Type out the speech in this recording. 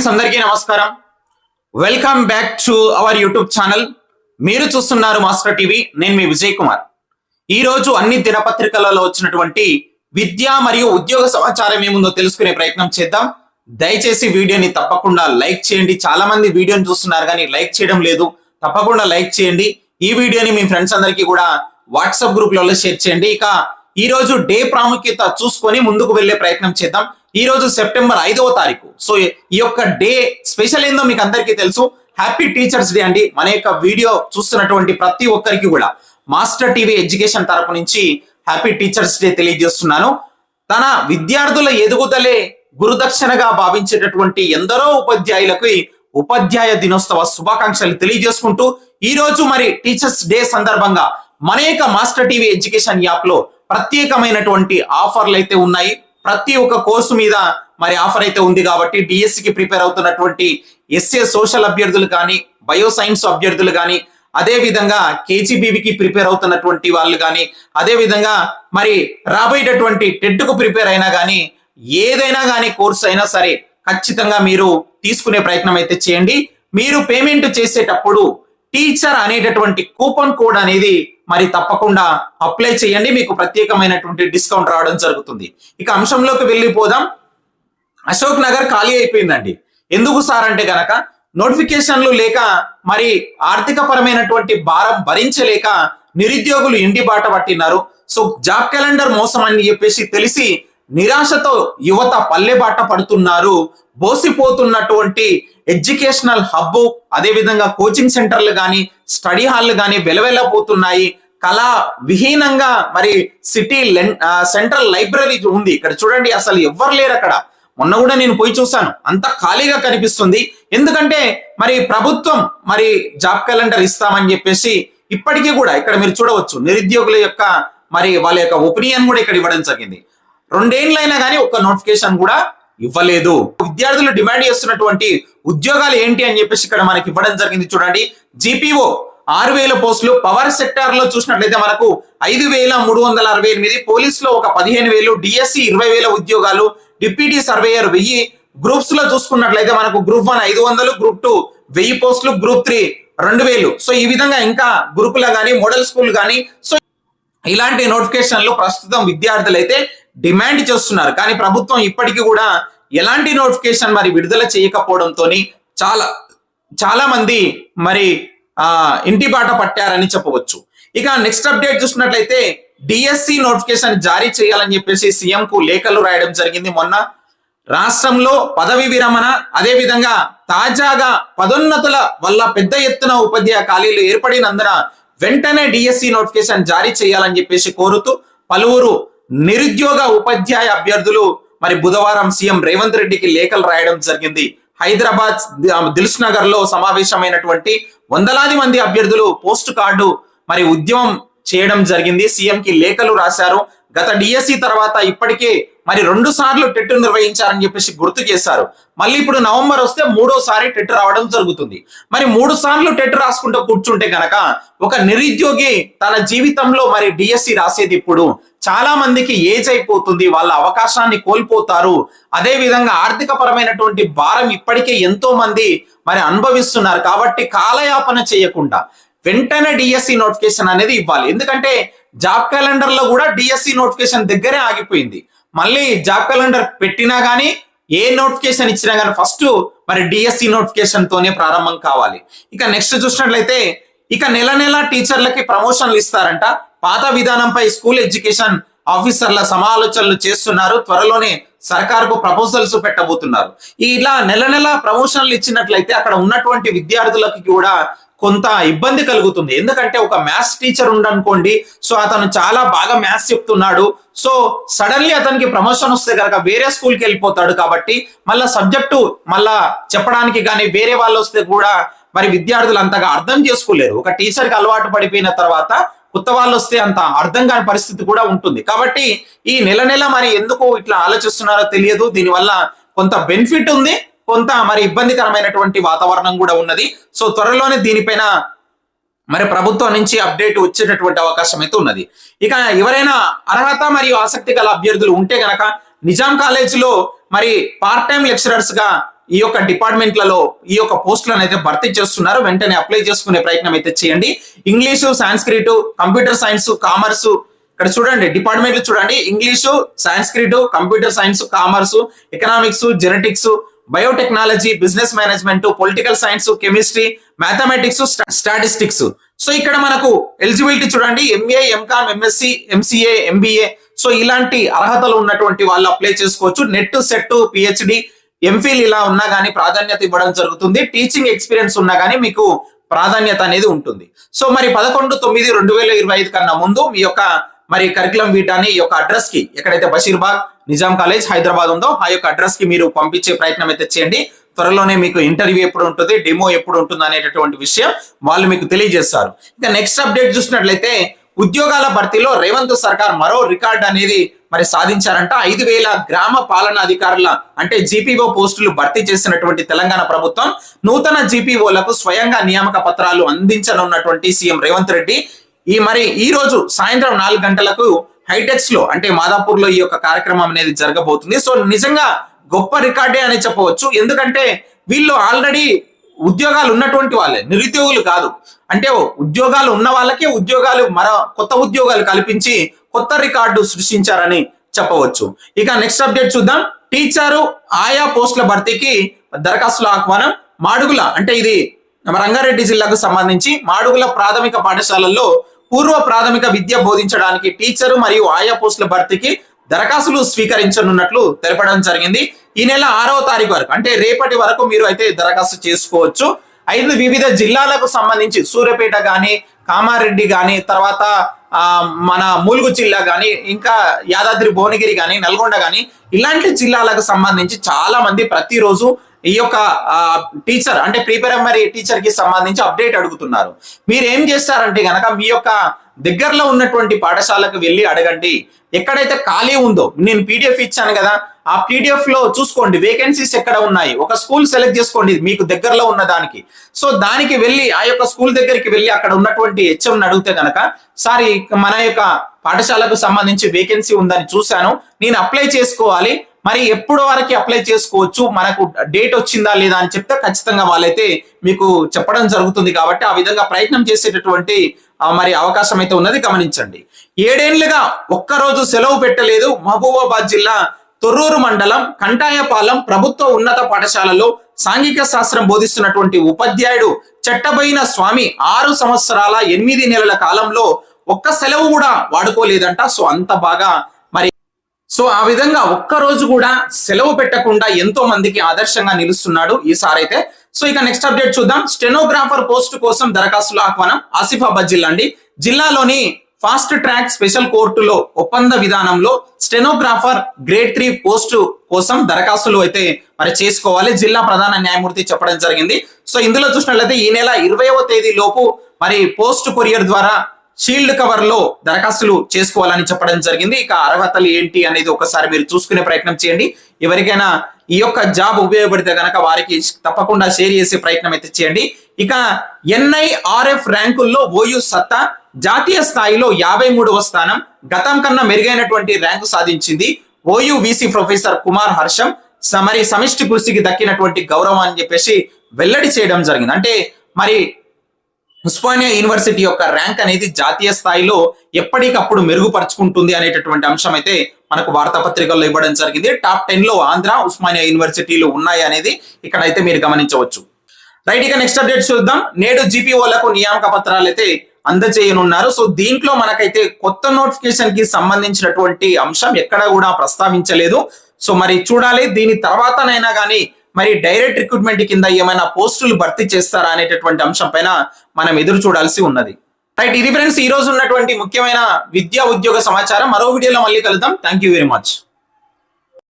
Friends అందరికీ నమస్కారం. Welcome back to our YouTube channel మీరు చూస్తున్నారు మాస్టర్ టీవీ నేను మీ విజయ్ కుమార్. ఈ రోజు అన్ని దినపత్రికలలో వచ్చినటువంటి విద్య మరియు ఉద్యోగ సమాచారం ఏముందో తెలుసుకునే ప్రయత్నం చేద్దాం. దయచేసి వీడియోని తప్పకుండా లైక్ చేయండి. చాలా మంది వీడియోని చూస్తున్నారు కానీ లైక్ చేయడం లేదు. తప్పకుండా లైక్ చేయండి. ఈ వీడియోని మీ ఫ్రెండ్స్ అందరికీ కూడా వాట్సాప్ గ్రూప్లలో షేర్ చేయండి. ఇక ఈ రోజు డే ప్రాముఖ్యత చూసుకొని ముందుకు వెళ్ళే ప్రయత్నం చేద్దాం. ఈ రోజు సెప్టెంబర్ ఐదవ తారీఖు. సో ఈ యొక్క డే స్పెషల్ ఏందో మీకు అందరికీ తెలుసు. హ్యాపీ టీచర్స్ డే అండి. మన యొక్క వీడియో చూస్తున్నటువంటి ప్రతి ఒక్కరికి కూడా. మాస్టర్ టీవీ ఎడ్యుకేషన్ తరపు నుంచి హ్యాపీ టీచర్స్ డే తెలియజేస్తున్నాను. తన విద్యార్థుల ఎదుగుదలే గురుదక్షిణగా భావించేటటువంటి ఎందరో ఉపాధ్యాయులకు ఉపాధ్యాయ దినోత్సవ శుభాకాంక్షలు తెలియజేసుకుంటూ ఈ రోజు మరి టీచర్స్ డే సందర్భంగా మన యొక్క మాస్టర్ టీవీ ఎడ్యుకేషన్ యాప్లో ప్రత్యేకమైనటువంటి ఆఫర్లు అయితే ఉన్నాయి. ప్రతి ఒక్క కోర్సు మీద మరి ఆఫర్ అయితే ఉంది కాబట్టి డిఎస్సికి ప్రిపేర్ అవుతున్నటువంటి ఎస్ఏ సోషల్ అభ్యర్థులు కానీ బయో సైన్స్ అభ్యర్థులు కానీ అదేవిధంగా కేజీబీవికి ప్రిపేర్ అవుతున్నటువంటి వాళ్ళు కానీ అదేవిధంగా మరి రాబోయేటటువంటి టెట్కు ప్రిపేర్ అయినా కానీ ఏదైనా కానీ కోర్సు అయినా సరే ఖచ్చితంగా మీరు తీసుకునే ప్రయత్నం అయితే చేయండి. మీరు పేమెంట్ చేసేటప్పుడు టీచర్ అనేటటువంటి కూపన్ కోడ్ అనేది మరి తప్పకుండా అప్లై చేయండి. మీకు ప్రత్యేకమైనటువంటి డిస్కౌంట్ రావడం జరుగుతుంది. ఇక అంశంలోకి వెళ్ళిపోదాం. అశోక్ నగర్ ఖాళీ అయిపోయిందండి. ఎందుకు సార్ అంటే గనక నోటిఫికేషన్లు లేక మరి ఆర్థిక పరమైనటువంటి భారం భరించలేక నిరుద్యోగులు ఇంటి బాట పట్టినారు. సో జాబ్ క్యాలెండర్ మోసం అని చెప్పేసి తెలిసి నిరాశతో యువత పల్లె బాట పడుతున్నారు. బోసిపోతున్నటువంటి ఎడ్యుకేషనల్ హబ్ అదే విధంగా కోచింగ్ సెంటర్లు కానీ స్టడీ హాల్లు కానీ వెలవెలపోతున్నాయి. కళా విహీనంగా మరి సిటీ సెంట్రల్ లైబ్రరీ ఉంది. ఇక్కడ చూడండి అసలు ఎవ్వరు లేరు అక్కడ. మొన్న కూడా నేను పోయి చూసాను అంత ఖాళీగా కనిపిస్తుంది. ఎందుకంటే మరి ప్రభుత్వం మరి జాబ్ క్యాలెండర్ ఇస్తామని చెప్పేసి ఇప్పటికీ కూడా ఇక్కడ మీరు చూడవచ్చు నిరుద్యోగుల యొక్క మరి వాళ్ళ యొక్క ఒపీనియన్ కూడా ఇక్కడ ఇవ్వడం జరిగింది. రెండేళ్ళైనా కానీ ఒక నోటిఫికేషన్ కూడా ఇవ్వలేదు. విద్యార్థులు డిమాండ్ చేస్తున్నటువంటి ఉద్యోగాలు ఏంటి అని చెప్పేసి ఇక్కడ మనకి ఇవ్వడం జరిగింది చూడండి. జిపిఓ ఆరు వేల పోస్టులు పవర్ సెక్టార్లో చూసినట్లయితే మనకు ఐదు వేల మూడు వందల అరవై ఎనిమిది పోలీస్లో ఒక పదిహేను వేలు డిఎస్సి ఇరవై వేల ఉద్యోగాలు డిప్యూటీ సర్వేయర్ వెయ్యి గ్రూప్స్లో చూసుకున్నట్లయితే మనకు గ్రూప్ వన్ ఐదు వందలు గ్రూప్ టూ వెయ్యి పోస్టులు గ్రూప్ త్రీ రెండు వేలు. సో ఈ విధంగా ఇంకా గురుకుల కానీ మోడల్ స్కూల్ కానీ సో ఇలాంటి నోటిఫికేషన్లు ప్రస్తుతం విద్యార్థులు అయితే డిమాండ్ చేస్తున్నారు. కానీ ప్రభుత్వం ఇప్పటికీ కూడా ఎలాంటి నోటిఫికేషన్ మరి విడుదల చేయకపోవడంతో చాలా చాలా మంది మరి ఆ ఇంటి బాట పట్టారని చెప్పవచ్చు. ఇక నెక్స్ట్ అప్డేట్ చూసినట్లయితే డిఎస్సి నోటిఫికేషన్ జారీ చేయాలని చెప్పేసి సీఎం కు లేఖలు రాయడం జరిగింది మొన్న. రాష్ట్రంలో పదవి విరమణ అదే విధంగా తాజాగా పదోన్నతుల వల్ల పెద్ద ఎత్తున ఉపాధ్యాయ ఖాళీలు ఏర్పడినందున వెంటనే డిఎస్సి నోటిఫికేషన్ జారీ చేయాలని చెప్పేసి కోరుతూ పలువురు నిరుద్యోగ ఉపాధ్యాయ అభ్యర్థులు మరి బుధవారం సీఎం రేవంత్ రెడ్డికి లేఖలు రాయడం జరిగింది. హైదరాబాద్ దిల్స్ నగర్లో సమావేశమైనటువంటి వందలాది మంది అభ్యర్థులు పోస్ట్ కార్డు మరి ఉద్యమం చేయడం జరిగింది. సీఎం కి లేఖలు రాశారు. గత డిఎస్సి తర్వాత ఇప్పటికే మరి రెండు సార్లు టెట్ నిర్వహించారని చెప్పేసి గుర్తు చేశారు. మళ్ళీ ఇప్పుడు నవంబర్ వస్తే మూడోసారి టెట్ రావడం జరుగుతుంది. మరి మూడు సార్లు టెట్ రాసుకుంటూ కూర్చుంటే గనక ఒక నిరుద్యోగి తన జీవితంలో మరి డిఎస్సి రాసేది ఇప్పుడు చాలా మందికి ఏజ్ అయిపోతుంది వాళ్ళ అవకాశాన్ని కోల్పోతారు. అదే విధంగా ఆర్థిక పరమైనటువంటి భారం ఇప్పటికే ఎంతో మంది మరి అనుభవిస్తున్నారు కాబట్టి కాలయాపన చేయకుండా వెంటనే డిఎస్సి నోటిఫికేషన్ అనేది ఇవ్వాలి. ఎందుకంటే జాబ్ క్యాలెండర్లో కూడా డిఎస్సి నోటిఫికేషన్ దగ్గరే ఆగిపోయింది. మళ్ళీ జాబ్ క్యాలెండర్ పెట్టినా కానీ ఏ నోటిఫికేషన్ ఇచ్చినా కానీ ఫస్ట్ మరి డిఎస్సి నోటిఫికేషన్ తోనే ప్రారంభం కావాలి. ఇక నెక్స్ట్ చూసినట్లయితే ఇక నెల నెల టీచర్లకి ప్రమోషన్లు ఇస్తారంట. పాత విధానంపై స్కూల్ ఎడ్యుకేషన్ ఆఫీసర్ల సమాలోచనలు చేస్తున్నారు. త్వరలోనే సర్కార్కు ప్రపోజల్స్ పెట్టబోతున్నారు. ఇలా నెల నెల ప్రమోషన్లు ఇచ్చినట్లయితే అక్కడ ఉన్నటువంటి విద్యార్థులకు కూడా కొంత ఇబ్బంది కలుగుతుంది. ఎందుకంటే ఒక మ్యాథ్స్ టీచర్ ఉండనుకోండి సో అతను చాలా బాగా మ్యాథ్స్ చెప్తున్నాడు. సో సడన్లీ అతనికి ప్రమోషన్ వస్తే కనుక వేరే స్కూల్కి వెళ్ళిపోతాడు కాబట్టి మళ్ళా సబ్జెక్టు మళ్ళా చెప్పడానికి కానీ వేరే వాళ్ళు వస్తే కూడా మరి విద్యార్థులు అంతగా అర్థం చేసుకోలేరు. ఒక టీచర్కి అలవాటు పడిపోయిన తర్వాత కొత్త వాళ్ళు వస్తే అంత అర్థం కాని పరిస్థితి కూడా ఉంటుంది. కాబట్టి ఈ నెల నెల మరి ఎందుకు ఇట్లా ఆలోచిస్తున్నారో తెలియదు. దీనివల్ల కొంత బెనిఫిట్ ఉంది. కొంత మరి ఇబ్బందికరమైనటువంటి వాతావరణం కూడా ఉన్నది. సో త్వరలోనే దీనిపైన మరి ప్రభుత్వం నుంచి అప్డేట్ వచ్చేటటువంటి అవకాశం అయితే ఉన్నది. ఇక ఎవరైనా అర్హత మరియు ఆసక్తి గల అభ్యర్థులు ఉంటే గనక నిజాం కాలేజీలో మరి పార్ట్ టైం లెక్చరర్స్గా ఈ యొక్క డిపార్ట్మెంట్లలో ఈ యొక్క పోస్టులను అయితే భర్తీ చేస్తున్నారు. వెంటనే అప్లై చేసుకునే ప్రయత్నం అయితే చేయండి. English Sanskrit computer science commerce ఇక్కడ చూడండి డిపార్ట్మెంట్లు చూడండి. English Sanskrit computer science commerce economics genetics biotechnology business management political science chemistry mathematics statistics. So ఇక్కడ మనకు ఎలిజిబిలిటీ చూడండి MA MCom MSc MCA MBA so ఇలాంటి అర్హతలు ఉన్నటువంటి వాళ్ళు అప్లై చేసుకోవచ్చు. నెట్ సెట్ పిహెచ్డి ఎంఫిల్ ఇలా ఉన్నా కానీ ప్రాధాన్యత ఇవ్వడం జరుగుతుంది. టీచింగ్ ఎక్స్పీరియన్స్ ఉన్నా కానీ మీకు ప్రాధాన్యత అనేది ఉంటుంది. సో మరి పదకొండు తొమ్మిది రెండు వేల ఇరవై ఐదు కన్నా ముందు మీ యొక్క మరి కరికులం వీటాని ఈ యొక్క అడ్రస్కి ఎక్కడైతే బషీర్బాగ్ నిజాం కాలేజ్ హైదరాబాద్ ఉందో ఆ యొక్క అడ్రస్కి మీరు పంపించే ప్రయత్నం అయితే చేయండి. త్వరలోనే మీకు ఇంటర్వ్యూ ఎప్పుడు ఉంటుంది డెమో ఎప్పుడు ఉంటుంది అనేటటువంటి విషయం వాళ్ళు మీకు తెలియజేస్తారు. ఇంకా నెక్స్ట్ అప్డేట్ చూసినట్లయితే ఉద్యోగాల భర్తీలో రేవంత్ సర్కార్ మరో రికార్డ్ అనేది మరి సాధించారంట. ఐదు వేల గ్రామ పాలన అధికారుల అంటే జీపీఓ పోస్టులు భర్తీ చేసినటువంటి తెలంగాణ ప్రభుత్వం నూతన జీపీఓలకు స్వయంగా నియామక పత్రాలు అందించనున్నటువంటి సీఎం రేవంత్ రెడ్డి. ఈ మరి ఈ రోజు సాయంత్రం నాలుగు గంటలకు హైటెక్స్లో అంటే మాదాపూర్లో ఈ యొక్క కార్యక్రమం అనేది జరగబోతుంది. సో నిజంగా గొప్ప రికార్డే అని చెప్పవచ్చు. ఎందుకంటే వీళ్ళు ఆల్రెడీ ఉద్యోగాలు ఉన్నటువంటి వాళ్ళే నిరుద్యోగులు కాదు. అంటే ఉద్యోగాలు ఉన్న వాళ్ళకే ఉద్యోగాలు మరో కొత్త ఉద్యోగాలు కల్పించి కొత్త రికార్డు సృష్టించారని చెప్పవచ్చు. ఇక నెక్స్ట్ అప్డేట్ చూద్దాం. టీచరు ఆయా పోస్టుల భర్తీకి దరఖాస్తుల ఆహ్వానం. మాడుగుల అంటే ఇది రంగారెడ్డి జిల్లాకు సంబంధించి మాడుగుల ప్రాథమిక పాఠశాలల్లో పూర్వ ప్రాథమిక విద్య బోధించడానికి టీచరు మరియు ఆయా పోస్టుల భర్తీకి దరఖాస్తులు స్వీకరించనున్నట్లు తెలపడం జరిగింది. ఈ నెల ఆరవ తారీఖు వరకు అంటే రేపటి వరకు మీరు అయితే దరఖాస్తు చేసుకోవచ్చు. ఐదు వివిధ జిల్లాలకు సంబంధించి సూర్యపేట కానీ కామారెడ్డి కానీ తర్వాత మన ములుగు జిల్లా కానీ ఇంకా యాదాద్రి భువనగిరి కానీ నల్గొండ కానీ ఇలాంటి జిల్లాలకు సంబంధించి చాలా మంది ప్రతిరోజు ఈ యొక్క టీచర్ అంటే ప్రీ ప్రైమరీ టీచర్కి సంబంధించి అప్డేట్ అడుగుతున్నారు. మీరు ఏం చేస్తారంటే గనక మీ యొక్క దగ్గరలో ఉన్నటువంటి పాఠశాలకు వెళ్ళి అడగండి. ఎక్కడైతే ఖాళీ ఉందో నేను పీడిఎఫ్ ఇచ్చాను కదా ఆ పీడిఎఫ్లో చూసుకోండి వేకెన్సీస్ ఎక్కడ ఉన్నాయి? ఒక స్కూల్ సెలెక్ట్ చేసుకోండి మీకు దగ్గరలో ఉన్న దానికి. సో దానికి వెళ్ళి ఆ యొక్క స్కూల్ దగ్గరికి వెళ్ళి అక్కడ ఉన్నటువంటి హెచ్ఎం అడిగితే కనుక సార్ మన యొక్క పాఠశాలకు సంబంధించి వేకెన్సీ ఉందని చూశాను. నేను అప్లై చేసుకోవాలి. మరి ఎప్పుడు వరకు అప్లై చేసుకోవచ్చు? మనకు డేట్ వచ్చిందా లేదా అని చెప్తే ఖచ్చితంగా వాళ్ళైతే మీకు చెప్పడం జరుగుతుంది కాబట్టి ఆ విధంగా ప్రయత్నం చేసేటటువంటి మరి అవకాశం అయితే ఉన్నది గమనించండి. ఏడేళ్ళుగా ఒక్కరోజు సెలవు పెట్టలేదు మహబూబాబాద్ జిల్లా తొర్రూరు మండలం కంటాయపాలెం ప్రభుత్వ ఉన్నత పాఠశాలలో సాంఘిక శాస్త్రం బోధిస్తున్నటువంటి ఉపాధ్యాయుడు చట్టబోయిన స్వామి ఆరు సంవత్సరాల ఎనిమిది నెలల కాలంలో ఒక్క సెలవు కూడా వాడుకోలేదంట. సో అంత బాగా సో ఆ విధంగా ఒక్క రోజు కూడా సెలవు పెట్టకుండా ఎంతో మందికి ఆదర్శంగా నిలుస్తున్నాడు ఈసారి అయితే. సో ఇక నెక్స్ట్ అప్డేట్ చూద్దాం. స్టెనోగ్రాఫర్ పోస్ట్ కోసం దరఖాస్తుల ఆహ్వానం ఆసిఫాబాద్ జిల్లా అండి. జిల్లాలోని ఫాస్ట్ ట్రాక్ స్పెషల్ కోర్టులో ఒప్పంద విధానంలో స్టెనోగ్రాఫర్ గ్రేడ్ త్రీ పోస్టు కోసం దరఖాస్తులు అయితే మరి చేసుకోవాలి. జిల్లా ప్రధాన న్యాయమూర్తి చెప్పడం జరిగింది. సో ఇందులో చూసినట్లయితే ఈ నెల ఇరవైవ తేదీ లోపు మరి పోస్ట్ కొరియర్ ద్వారా షీల్డ్ కవర్లో దరఖాస్తులు చేసుకోవాలని చెప్పడం జరిగింది. ఇక అర్హతలు ఏంటి అనేది ఒకసారి మీరు చూసుకునే ప్రయత్నం చేయండి. ఎవరికైనా ఈ యొక్క జాబ్ ఉపయోగపడితే కనుక వారికి తప్పకుండా షేర్ చేసే ప్రయత్నం అయితే చేయండి. ఇక ఎన్ఐఆర్ఎఫ్ ర్యాంకుల్లో ఓయు సత్తా జాతీయ స్థాయిలో యాభై మూడవ స్థానం గతం కన్నా మెరుగైనటువంటి ర్యాంకు సాధించింది. ఓయు విసి ప్రొఫెసర్ కుమార్ హర్షం మరి సమిష్టి కృషికి దక్కినటువంటి గౌరవం అని చెప్పేసి వెల్లడి చేయడం జరిగింది. అంటే మరి ఉస్మానియా యూనివర్సిటీ యొక్క ర్యాంక్ అనేది జాతీయ స్థాయిలో ఎప్పటికప్పుడు మెరుగుపరుచుకుంటుంది అనేటటువంటి అంశం అయితే మనకు వార్తాపత్రికల్లో ఇవ్వడం జరిగింది. టాప్ టెన్లో ఆంధ్ర ఉస్మానియా యూనివర్సిటీలు ఉన్నాయి అనేది ఇక్కడ అయితే మీరు గమనించవచ్చు. రైట్ ఇక నెక్స్ట్ అప్డేట్ చూద్దాం. నేడు జీపీఓలకు నియామక పత్రాలు అయితే అందజేయనున్నారు. సో దీంట్లో మనకైతే కొత్త నోటిఫికేషన్కి సంబంధించినటువంటి అంశం ఎక్కడ కూడా ప్రస్తావించలేదు. సో మరి చూడాలి. దీని తర్వాతనైనా కానీ మరి డైరెక్ట్ రిక్రూట్మెంట్ కింద ఏమైనా పోస్టులు భర్తీ చేస్తారా అనేటటువంటి అంశం పైన మనం ఎదురు చూడాల్సి ఉన్నది. రైట్ ఇది ఫ్రెండ్స్ ఈ రోజు ఉన్నటువంటి ముఖ్యమైన విద్యా ఉద్యోగ సమాచారం. మరో వీడియోలో మళ్ళీ కలుద్దాం. Thank you very much